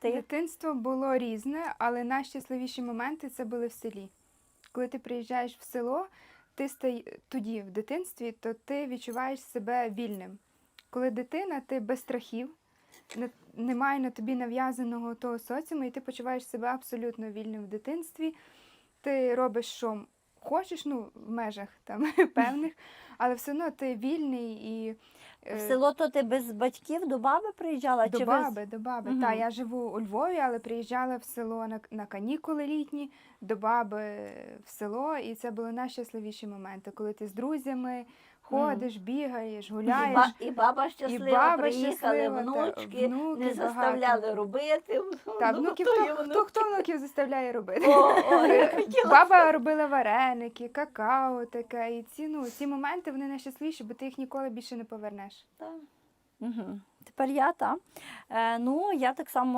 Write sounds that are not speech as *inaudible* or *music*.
Ти? Дитинство було різне, але найщасливіші моменти це були в селі. Коли ти приїжджаєш в село, ти стає тоді, в дитинстві, то ти відчуваєш себе вільним. Коли дитина, ти без страхів, немає на тобі нав'язаного того соціуму, і ти почуваєш себе абсолютно вільним в дитинстві. Ти робиш, що хочеш, ну, в межах там *laughs* певних, але все одно ти вільний і. В е, село то ти без батьків до баби приїжджала? до чи баби, без... до баби. Угу. Та, я живу у Львові, але приїжджала в село на, на канікули літні, до баби в село, і це були найщасливіші моменти, коли ти з друзями ходиш, бігаєш, І, гуляєш. ба- і баба щаслива, баба приїхали щаслива, та, внучки, внуки не заставляли робити. Та, Ну, внуків, то хто, є хто, внук. хто, внуків заставляє робити? О, о, я *laughs* хотіла Баба робила вареники, какао таке. І ці, ну, ці моменти вони найщасливіші, бо ти їх ніколи більше не повернеш. Угу. Тепер я та. Е, ну, я так само